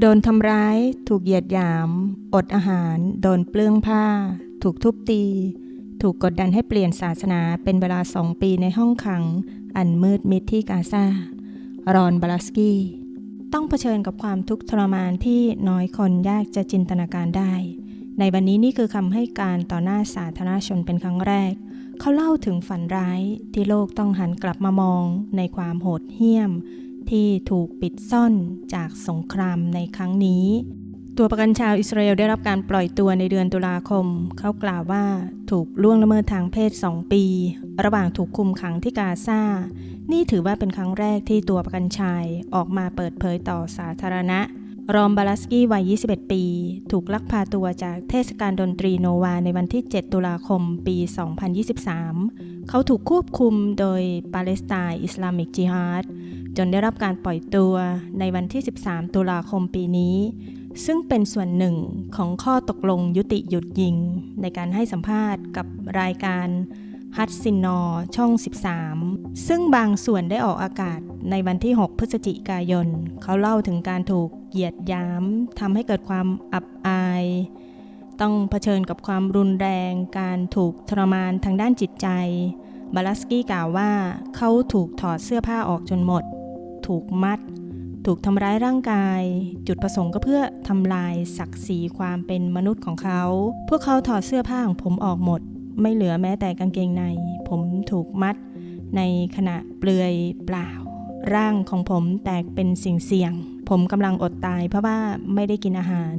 โดนทำร้าย ถูกเหยียดหยาม อดอาหาร โดนเปลื้องผ้า ถูกทุบตี ถูกกดดันให้เปลี่ยนศาสนาเป็นเวลาสองปีในห้องขัง อันมืดมิดที่กาซา รอนบาลสกี้ ต้องเผชิญกับความทุกข์ทรมานที่น้อยคนยากจะจินตนาการได้ ในวันนี้นี่คือคำให้การต่อหน้าสาธารณชนเป็นครั้งแรก เขาเล่าถึงฝันร้ายที่โลกต้องหันกลับมามองในความโหดเหี้ยม ที่ถูกปิดซ่อนจากสงครามในครั้งนี้ ตัวประกันชาวอิสราเอลได้รับการปล่อยตัวในเดือนตุลาคม เขากล่าวว่าถูกล่วงละเมิดทางเพศ 2 ปี ระหว่างถูกคุมขังที่กาซา นี่ถือว่าเป็นครั้งแรกที่ตัวประกันชายออกมาเปิดเผยต่อสาธารณะรอมบาลาสกี้วัย 21 ปี ถูกลักพาตัวจากเทศกาลดนตรีโนวาในวันที่ 7 ตุลาคม ปี 2023 เขาถูกควบคุมโดยปาเลสไตน์อิสลามิกจิฮาด จนได้รับการปล่อยตัวในวันที่ 13 ตุลาคมปีนี้ ซึ่งเป็นส่วนหนึ่งของข้อตกลงยุติหยุดยิง ในการให้สัมภาษณ์กับรายการฮัตซินนอช่อง 13 ซึ่งบางส่วนได้ออกอากาศในวันที่ 6 พฤศจิกายน เขาเล่าถึงการถูกเหยียดยามทำให้เกิดความอับอาย ต้องเผชิญกับความรุนแรง การถูกทรมานทางด้านจิตใจบาลัสกี้กล่าวว่าเขาถูกถอดเสื้อผ้าออกจนหมด ถูกมัด ถูกทำร้ายร่างกาย จุดประสงค์ก็เพื่อทำลายศักดิ์ศรีความเป็นมนุษย์ของเขา พวกเขาถอดเสื้อผ้าของผมออกหมด ไม่เหลือแม้แต่กางเกงใน ผมถูกมัด ในขณะเปลือยเปล่า ร่างของผมแตกเป็นสิ่งเสี่ยง ผมกำลังอดตายเพราะว่าไม่ได้กินอาหาร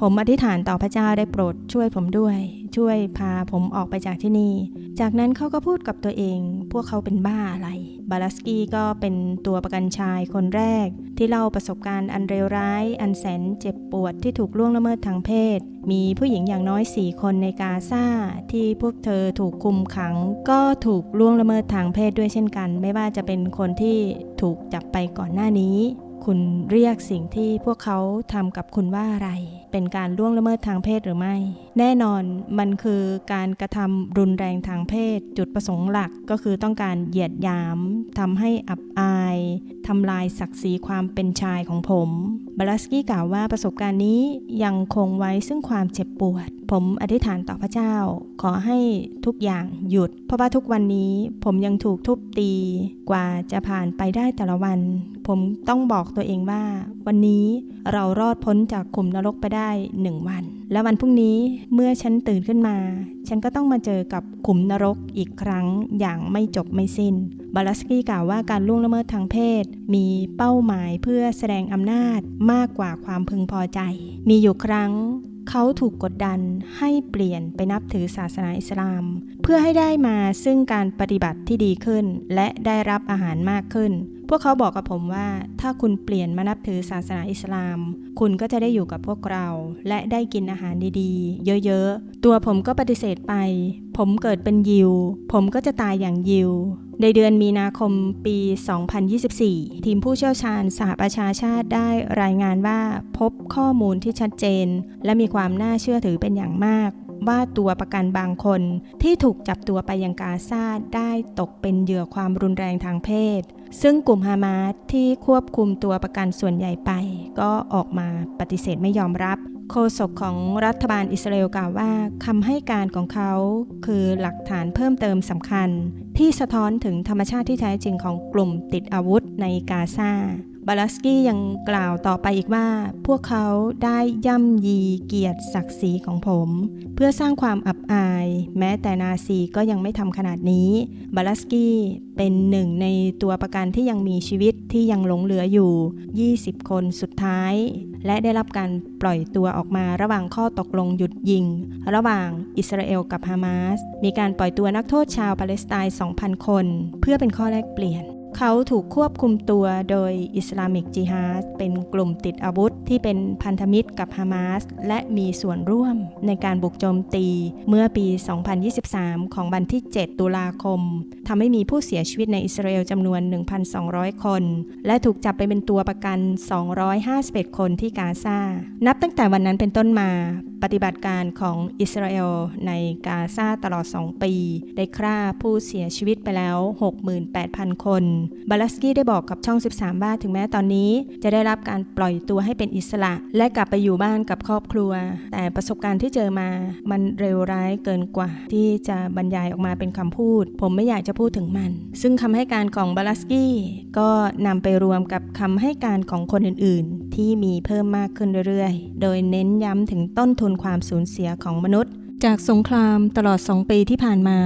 ผมอธิษฐานต่อพระเจ้าได้โปรดช่วยผมด้วย ช่วยพาผมออกไปจากที่นี่ จากนั้นเขาก็พูดกับตัวเอง พวกเขาเป็นบ้าอะไร บาลัสกี้ก็เป็นตัวประกันชายคนแรก ที่เล่าประสบการณ์อันเลวร้าย อันแสนเจ็บปวดที่ถูกล่วงละเมิดทางเพศ มีผู้หญิงอย่างน้อย 4 คนในกาซาที่พวกเธอถูกคุมขัง ก็ถูกล่วงละเมิดทางเพศด้วยเช่นกัน ไม่ว่าจะเป็นคนที่ถูกจับไปก่อนหน้านี้ คุณเรียกสิ่งที่พวกเขาทำกับคุณว่าอะไร เป็นการล่วงละเมิดทางเพศหรือไม่ แน่นอนมันคือการกระทำรุนแรงทางเพศ จุดประสงค์หลักก็คือต้องการเหยียดหยามทำให้อับอายทำลายศักดิ์ศรีความเป็นชายของผมบาลัสกี้กล่าวว่าประสบการณ์นี้ยังคงไว้ซึ่งความเจ็บปวด ผมอธิษฐานต่อพระเจ้า ขอให้ทุกอย่างหยุด เพราะว่าทุกวันนี้ผมยังถูกทุบตี กว่าจะผ่านไปได้แต่ละวัน ผมต้องบอกตัวเองว่า วันนี้เรารอดพ้นจากขุมนรกไปได้ได้หนึ่งวัน และวันพรุ่งนี้เมื่อฉันตื่นขึ้นมา ฉันก็ต้องมาเจอกับขุมนรกอีกครั้งอย่างไม่จบไม่สิ้น บาลัสกี้กล่าวว่าการล่วงละเมิดทางเพศ มีเป้าหมายเพื่อแสดงอำนาจมากกว่าความพึงพอใจ มีอยู่ครั้งเขาถูกกดดันให้เปลี่ยนไปนับถือศาสนาอิสลาม เพื่อให้ได้มาซึ่งการปฏิบัติที่ดีขึ้น และได้รับอาหารมากขึ้นพวกเขาบอกกับผมว่า ถ้าคุณเปลี่ยนมานับถือศาสนาอิสลาม คุณก็จะได้อยู่กับพวกเรา และได้กินอาหารดีๆ เยอะๆ ตัวผมก็ปฏิเสธไป ผมเกิดเป็นยิว ผมก็จะตายอย่างยิว ในเดือนมีนาคมปี 2024 ทีมผู้เชี่ยวชาญสหประชาชาติได้รายงานว่าพบข้อมูลที่ชัดเจน และมีความน่าเชื่อถือเป็นอย่างมาก ว่าตัวประกันบางคน ที่ถูกจับตัวไปยังกาซาได้ตกเป็นเหยื่อความรุนแรงทางเพศ ซึ่งกลุ่มฮามาสที่ควบคุมตัวประกันส่วนใหญ่ไป ก็ออกมาปฏิเสธไม่ยอมรับโฆษกของรัฐบาลอิสราเอลกล่าวว่าคำให้การของเขาคือหลักฐานเพิ่มเติมสำคัญ ที่สะท้อนถึงธรรมชาติที่แท้จริงของกลุ่มติดอาวุธในกาซา บาลัสกี้ยังกล่าวต่อไปอีกว่า พวกเขาได้ย่ำยีเกียรติศักดิ์ศรีของผม เพื่อสร้างความอับอาย แม้แต่นาซีก็ยังไม่ทำขนาดนี้ บาลัสกี้เป็นหนึ่งในตัวประกันที่ยังมีชีวิตที่ยังหลงเหลืออยู่ 20 คนสุดท้าย และได้รับการปล่อยตัวออกมาระหว่างข้อตกลงหยุดยิง ระหว่างอิสราเอลกับฮามาส มีการปล่อยตัวนักโทษชาวปาเลสไตน์ 2,000 คน เพื่อเป็นข้อแลกเปลี่ยน เขาถูกควบคุมตัวโดยอิสลามิกจิฮาดเป็นกลุ่มติดอาวุธที่เป็นพันธมิตรกับฮามาส และมีส่วนร่วมในการบุกโจมตีเมื่อปี 2023 ของวันที่ 7 ตุลาคมทำให้มีผู้เสียชีวิตในอิสราเอลจำนวน 1,200 คน และถูกจับไปเป็นตัวประกัน 251 คนที่กาซา นับตั้งแต่วันนั้นเป็นต้นมาปฏิบัติการของอิสราเอลในกาซาตลอด 2 ปี ได้ฆ่าผู้เสียชีวิตไปแล้ว 68,000 คน บาลัสกี้ได้บอกกับช่อง 13 ว่าถึงแม้ตอนนี้ จะได้รับการปล่อยตัวให้เป็นอิสระ และกลับไปอยู่บ้านกับครอบครัว แต่ประสบการณ์ที่เจอมา มันเร็วร้ายเกินกว่า ที่จะบรรยายออกมาเป็นคำพูด ผมไม่อยากจะพูดถึงมัน ซึ่งคำให้การของบาลัสกี้ก็นำไปรวมกับคำให้การของคนอื่น ๆ ที่มีเพิ่มมากขึ้นเรื่อยๆ โดยเน้นย้ำถึงต้นทุนความสูญเสียของมนุษย์ จากสงครามตลอดสองปีที่ผ่านมา